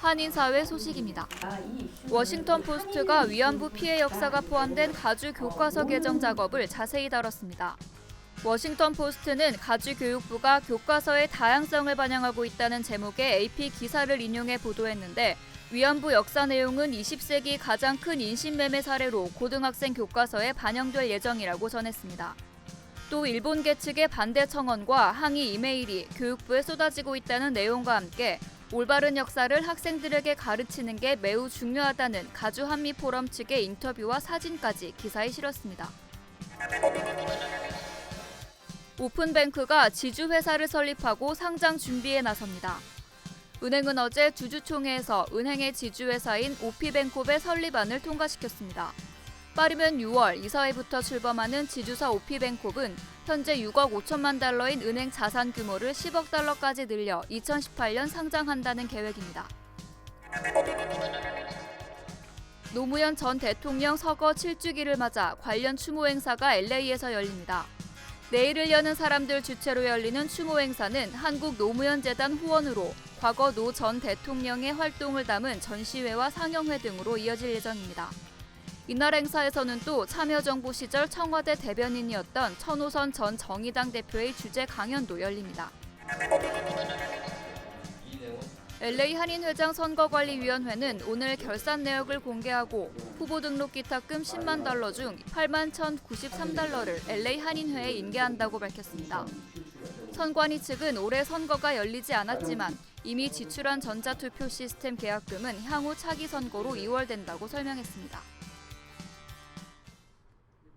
한인사회 소식입니다. 워싱턴 포스트가 위안부 피해 역사가 포함된 가주 교과서 개정 작업을 자세히 다뤘습니다. 워싱턴 포스트는 가주 교육부가 교과서의 다양성을 반영하고 있다는 제목의 AP 기사를 인용해 보도했는데 위안부 역사 내용은 20세기 가장 큰 인신매매 사례로 고등학생 교과서에 반영될 예정이라고 전했습니다. 또 일본계 측의 반대 청원과 항의 이메일이 교육부에 쏟아지고 있다는 내용과 함께 올바른 역사를 학생들에게 가르치는 게 매우 중요하다는 가주 한미 포럼 측의 인터뷰와 사진까지 기사에 실었습니다. 오픈뱅크가 지주 회사를 설립하고 상장 준비에 나섭니다. 은행은 어제 주주총회에서 은행의 지주회사인 오피뱅콥의 설립안을 통과시켰습니다. 빠르면 6월 이사회부터 출범하는 지주사 오피뱅콥은 현재 6억 5천만 달러인 은행 자산 규모를 10억 달러까지 늘려 2018년 상장한다는 계획입니다. 노무현 전 대통령 서거 7주기를 맞아 관련 추모 행사가 LA에서 열립니다. 내일을 여는 사람들 주최로 열리는 추모 행사는 한국 노무현 재단 후원으로 과거 노 전 대통령의 활동을 담은 전시회와 상영회 등으로 이어질 예정입니다. 이날 행사에서는 또 참여정부 시절 청와대 대변인이었던 천호선 전 정의당 대표의 주재 강연도 열립니다. LA 한인회장 선거관리위원회는 오늘 결산 내역을 공개하고 후보 등록 기탁금 10만 달러 중 8만 1,093달러를 LA 한인회에 인계한다고 밝혔습니다. 선관위 측은 올해 선거가 열리지 않았지만 이미 지출한 전자투표 시스템 계약금은 향후 차기 선거로 이월된다고 설명했습니다.